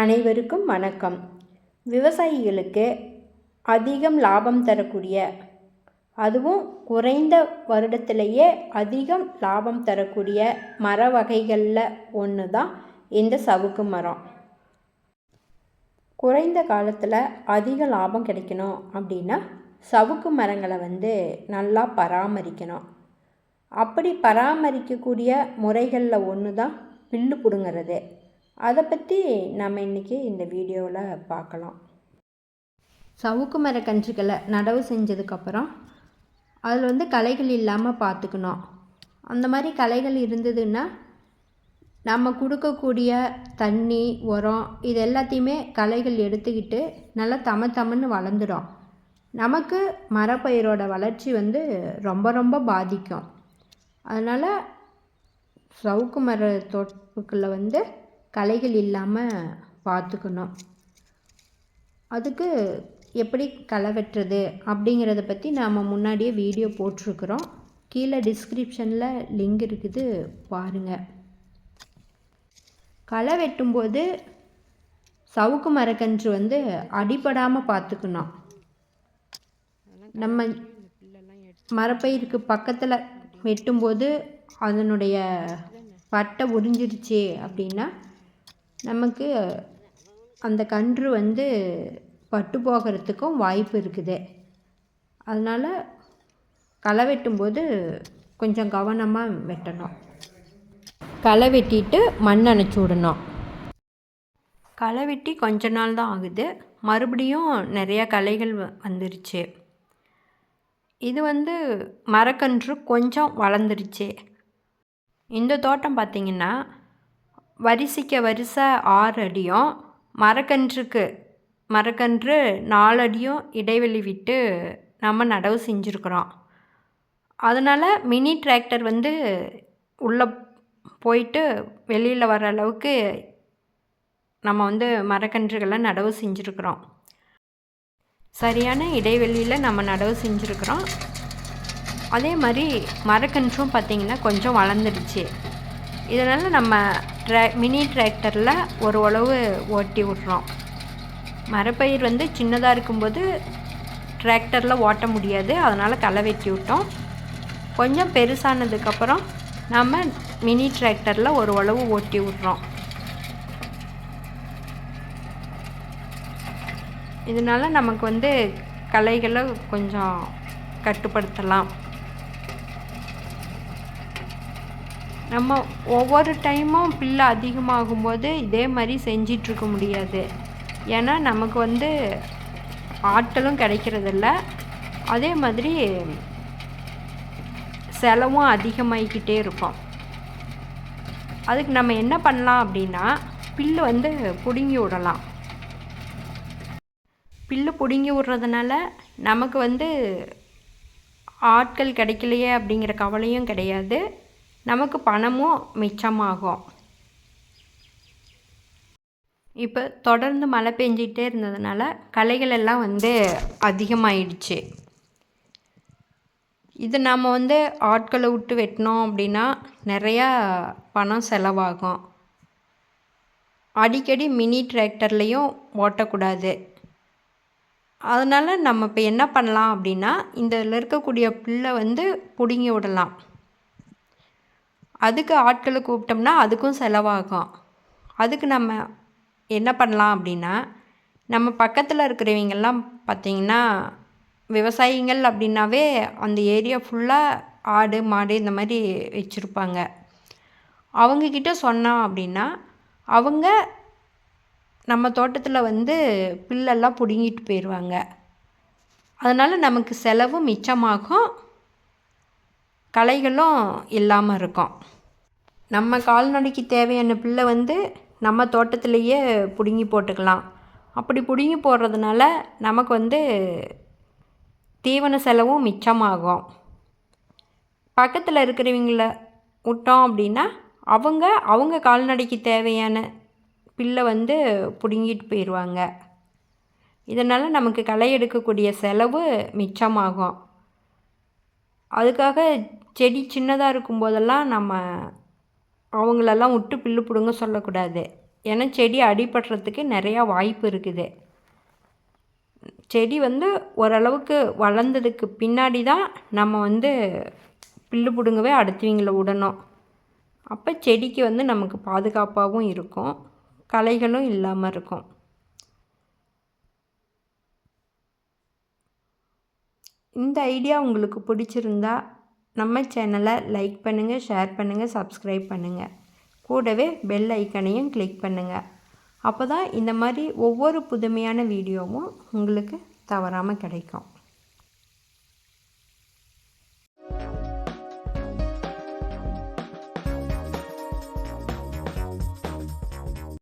அனைவருக்கும் வணக்கம். விவசாயிகளுக்கு அதிகம் லாபம் தரக்கூடிய அதுவும் குறைந்த வருடத்திலேயே அதிகம் லாபம் தரக்கூடிய மர வகைகளில் ஒன்று தான் இந்த சவுக்கு மரம். குறைந்த காலத்தில் அதிக லாபம் கிடைக்கணும் அப்படின்னா சவுக்கு மரங்களை வந்து நல்லா பராமரிக்கணும். அப்படி பராமரிக்கக்கூடிய முறைகளில் ஒன்று தான் பில்லு பிடுங்கிறது. அதை பற்றி நம்ம இன்றைக்கி இந்த வீடியோவில் பார்க்கலாம். சவுக்கு மர கன்றுகளை நடவு செஞ்சதுக்கப்புறம் அதில் வந்து களைகள் இல்லாமல் பார்த்துக்கணும். அந்த மாதிரி களைகள் இருந்ததுன்னா நம்ம கொடுக்கக்கூடிய தண்ணி உரம் இது எல்லாத்தையுமே களைகள் எடுத்துக்கிட்டு நல்லா தம தமன்னு வளர்ந்துடும். நமக்கு மரப்பயிரோட வளர்ச்சி வந்து ரொம்ப ரொம்ப பாதிக்கும். அதனால் சவுக்கு மர தோப்புக்களில் வந்து களைகள் இல்லாமல் பார்த்துக்கணும் அதுக்கு எப்படி களை வெட்டுறது அப்படிங்கிறத பற்றி நாம் முன்னாடியே வீடியோ போட்டிருக்கிறோம். கீழே டிஸ்கிரிப்ஷனில் லிங்க் இருக்குது பாருங்கள் களை வெட்டும்போது சவுக்கு மரக்கன்று வந்து அடிபடாமல் பார்த்துக்கணும் நம்ம மரப்பயிருக்கு பக்கத்தில் வெட்டும்போது அதனுடைய பட்டை உறிஞ்சிடுச்சு அப்படின்னா நமக்கு அந்த கன்று வந்து பட்டு போகிறதுக்கும் வாய்ப்பு இருக்குது. அதனால் களை வெட்டும்போது கொஞ்சம் கவனமாக வெட்டணும். களை வெட்டிட்டு மண் அணைச்சி விடணும். களை வெட்டி கொஞ்ச நாள் தான் ஆகுது. மறுபடியும் நிறையா களைகள் வ- வந்துருச்சு. இது வந்து மரக்கன்று கொஞ்சம் வளர்ந்துருச்சு. இந்த தோட்டம் பார்த்திங்கன்னா வரிசைக்கு வரிசை ஆறு அடியும் மரக்கன்றுக்கு மரக்கன்று நாலு அடியும் இடைவெளி விட்டு நம்ம நடவு செஞ்சுருக்குறோம். அதனால் மினி டிராக்டர் வந்து உள்ளே போயிட்டு வெளியில் வர அளவுக்கு நம்ம வந்து மரக்கன்றுகளை நடவு செஞ்சுருக்குறோம். சரியான இடைவெளியில் நம்ம நடவு செஞ்சுருக்குறோம். அதே மாதிரி மரக்கன்றும் பார்த்திங்கன்னா கொஞ்சம் வளர்ந்துடுச்சு. இதனால் நம்ம ட்ரா மினி டிராக்டரில் ஒரு உழவு ஓட்டி விட்றோம். மரப்பயிர் வந்து சின்னதாக இருக்கும்போது டிராக்டரில் ஓட்ட முடியாது. அதனால் களை வெட்டி விட்டோம். கொஞ்சம் பெருசானதுக்கப்புறம் நம்ம மினி டிராக்டரில் ஒரு உழவு ஓட்டி விட்றோம். இதனால் நமக்கு வந்து களைகளை கொஞ்சம் கட்டுப்படுத்தலாம். நம்ம ஒவ்வொரு டைமும் பில்லு அதிகமாகும்போது இதே மாதிரி செஞ்சிட்ருக்க முடியாது. ஏன்னா நமக்கு வந்து ஆட்களும் கிடைக்கிறதில்ல. அதே மாதிரி செலவும் அதிகமாகிக்கிட்டே இருக்கும். அதுக்கு நம்ம என்ன பண்ணலாம் அப்படின்னா பில்லு வந்து பிடுங்கி விடலாம். பில்லு பிடுங்கி விடுறதுனால நமக்கு வந்து ஆட்கள் கிடைக்கலையே அப்படிங்கிற கவலையும் கிடையாது. நமக்கு பணமும் மிச்சமாகும் இப்போ தொடர்ந்து மழை பெஞ்சிக்கிட்டே இருந்ததுனால களைகள் எல்லாம் வந்து அதிகமாயிடுச்சு. இது நாம் வந்து ஆட்களை விட்டு வெட்டினோம் அப்படின்னா நிறையா பணம் செலவாகும். அடிக்கடி மினி டிராக்டர்லேயும் ஓட்டக்கூடாது. அதனால் நம்ம இப்போ என்ன பண்ணலாம் அப்படின்னா இந்த இதில் இருக்கக்கூடிய புல்லை வந்து பிடுங்கி விடலாம். அதுக்கு ஆட்களை கூப்பிட்டோம்னா அதுக்கும் செலவாகும். அதுக்கு நம்ம என்ன பண்ணலாம் அப்படின்னா நம்ம பக்கத்தில் இருக்கிறவங்கெல்லாம் பார்த்திங்கன்னா விவசாயிகள் அப்படின்னாவே அந்த ஏரியா ஃபுல்லாக ஆடு மாடு இந்த மாதிரி வச்சுருப்பாங்க. அவங்கக்கிட்ட சொன்னோம் அப்படின்னா அவங்க நம்ம தோட்டத்தில் வந்து புல்லெல்லாம் பிடுங்கிட்டு போயிடுவாங்க அதனால் நமக்கு செலவும் மிச்சமாகும். களைகளும் இல்லாமல் இருக்கும். நம்ம கால்நடைக்கு தேவையான புல்லை வந்து நம்ம தோட்டத்திலேயே பிடுங்கி போட்டுக்கலாம். அப்படி பிடுங்கி போடுறதுனால நமக்கு வந்து தீவன செலவும் மிச்சமாகும். பக்கத்தில் இருக்கிறவங்கள விட்டோம் அப்படின்னா அவங்க அவங்க கால்நடைக்கு தேவையான பில்லை வந்து பிடுங்கிட்டு போயிடுவாங்க. இதனால் நமக்கு களை எடுக்கக்கூடிய செலவு மிச்சமாகும். அதுக்காக செடி சின்னதாக இருக்கும்போதெல்லாம் நம்ம அவங்களெல்லாம் விட்டு புல்லு பிடுங்க சொல்லக்கூடாது. ஏன்னா செடி அடிபடுறதுக்கு நிறையா வாய்ப்பு இருக்குது. செடி வந்து ஓரளவுக்கு வளர்ந்ததுக்கு பின்னாடி தான் நம்ம வந்து புல்லு பிடுங்கவே அடுத்தவங்கள விடணும். அப்போ செடிக்கு வந்து நமக்கு பாதுகாப்பாகவும் இருக்கும். களைகளும் இல்லாமல் இருக்கும். இந்த ஐடியா உங்களுக்கு பிடிச்சிருந்தா நம்ம சேனலை லைக் பண்ணுங்கள் ஷேர் பண்ணுங்கள் சப்ஸ்கிரைப் பண்ணுங்கள் கூடவே பெல் ஐக்கனையும் கிளிக் பண்ணுங்கள் அப்போ தான் இந்த மாதிரி ஒவ்வொரு புதுமையான வீடியோவும் உங்களுக்கு தவறாமல் கிடைக்கும்.